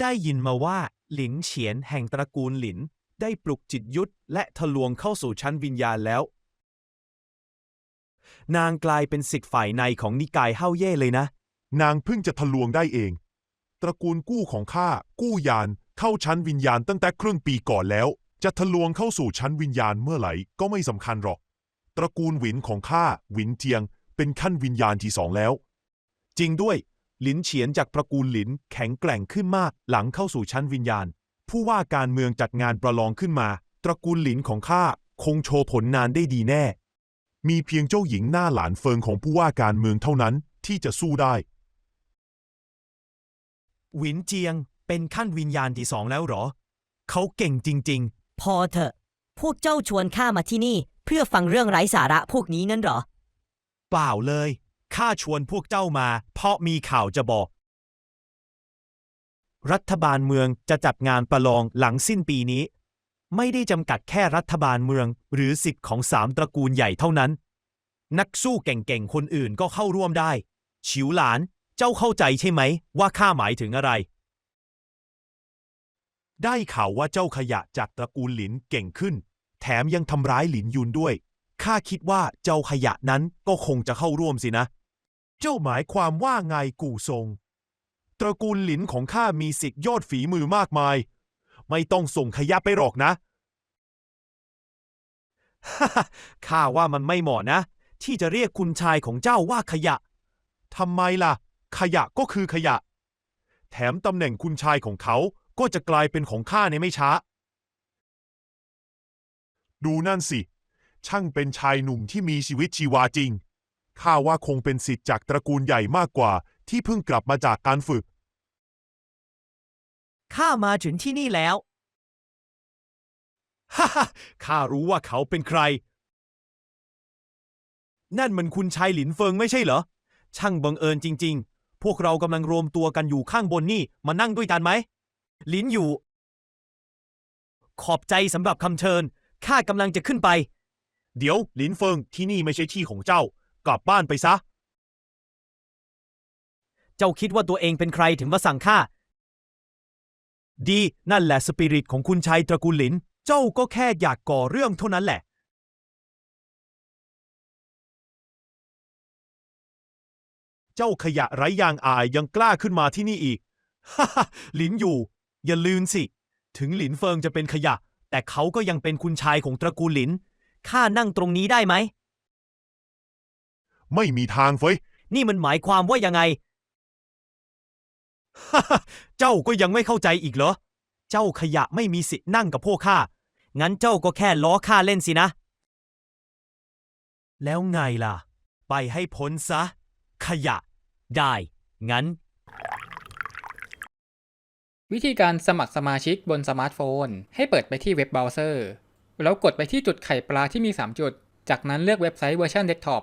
ได้ยินมาว่าหลินเฉียนแห่งตระกูลหลิน ได้ปลุกจิตยุทธและทะลวงเข้าสู่ชั้นวิญญาณแล้ว นางกลายเป็นสิทธิ์ฝ่ายในของนิกายเฮาเย่เลยนะ นางเพิ่งจะทะลวงได้เอง ตระกูลกู้ของข้ากู้ยานเข้าชั้นวิญญาณตั้งแต่ครึ่งปีก่อนแล้ว จะทะลวงเข้าสู่ชั้นวิญญาณเมื่อไหร่ก็ไม่สำคัญหรอก ตระกูลหวินของข้าหวินเจียง เป็นขั้นวิญญาณที่สองแล้ว จริงด้วย หลินเฉียนจากตระกูลหลินแข็งแกร่งขึ้นมาก หลังเข้าสู่ชั้นวิญญาณ ผู้ว่าการเมืองจัดงานประลองขึ้นมา ตระกูลหลินของข้าคงโชว์ผลงานได้ดีแน่ มีเพียงเจ้าหญิงหน้าหลานเฟิงของผู้ว่าการเมืองเท่านั้นที่จะสู้ได้ หวินเจียงเป็นขั้นวิญญาณที่สองแล้วเหรอ เขาเก่งจริง พอเถอะ พวกเจ้าชวนข้ามาที่นี่ เพื่อฟังเรื่องไร้สาระพวกนี้งั้นเหรอ ๆ เปล่าเลย ข้าชวนพวกเจ้ามา เพราะมีข่าวจะบอก รัฐบาลเมืองจะจัดงานประลองหลังสิ้นปีนี้ ไม่ได้จำกัดแค่รัฐบาลเมือง หรือสิทธิ์ของสามตระกูลใหญ่เท่านั้น นักสู้เก่งๆ คนอื่นก็เข้าร่วมได้ ฉิวหลาน เจ้าเข้าใจใช่ไหม ว่าข้าหมายถึงอะไร ได้ข่าวว่าเจ้าขยะจากตระกูลหลินเก่งขึ้น แถมยังทำร้ายหลินยุนด้วยข้าคิดว่าเจ้าขยะนั้นก็คงจะเข้าร่วมสินะ เจ้าหมายความว่าไงกู่ทรง ตระกูลหลินของข้ามีสิทธิ์ยอดฝีมือมากมาย ไม่ต้องส่งขยะไปหรอกนะ ข้าว่ามันไม่เหมาะนะ ที่จะเรียกคุณชายของเจ้าว่าขยะ ทำไมล่ะ ขยะก็คือขยะ แถมตำแหน่งคุณชายของเขาก็จะกลายเป็นของข้าในไม่ช้า ดูนั่นสิ ช่างเป็นชายหนุ่มที่มีชีวิตชีวาจริง ข้าว่าคงเป็นสิทธิ์จากตระกูลใหญ่มากกว่า ที่เพิ่งกลับมาจากการฝึก ข้ามาถึงที่นี่แล้ว ฮ่าฮ่าข้ารู้ว่าเขาเป็นใคร นั่นมันคุณชายหลินเฟิงไม่ใช่เหรอ ช่างบังเอิญจริง ๆ พวกเรากำลังรวมตัวกันอยู่ข้างบนนี่ มานั่งด้วยกันไหมลิ้นอยู่ ขอบใจสำหรับคำเชิญ ข้ากำลังจะขึ้นไป เดี๋ยวหลินเฟิงที่นี่ไม่ใช่ที่ของเจ้า กลับบ้านไปซะ เจ้าคิดว่าตัวเองเป็นใครถึงมาสั่งข้า ดีนั่นแหละสปิริตของคุณชายตระกูลหลิน เจ้าก็แค่อยากก่อเรื่องเท่านั้นแหละ เจ้าขยะไร้ยางอายยังกล้าขึ้นมาที่นี่อีกฮ่าฮ่าหลินอยู่ อย่าลืมสิ ถึงหลินเฟิงจะเป็นขยะ แต่เขาก็ยังเป็นคุณชายของตระกูลหลิน ข้านั่งตรงนี้ได้ไหม ไม่มีทางเฟ้ยนี่มันหมายความว่ายังไงฮ่าฮ่าเจ้าก็ยังไม่เข้าใจอีกเหรอ เจ้าขยะไม่มีสิทธิ์นั่งกับพวกข้า งั้นเจ้าก็แค่ล้อข้าเล่นสินะ แล้วไงล่ะ ไปให้พ้นซะ ขยะ ได้ งั้น วิธีการสมัครสมาชิกบนสมาร์ทโฟน ให้เปิดไปที่เว็บเบราว์เซอร์ แล้วกดไปที่จุดไข่ปลาที่มี 3 จุด จากนั้นเลือกเว็บไซต์เวอร์ชันเดสก์ท็อป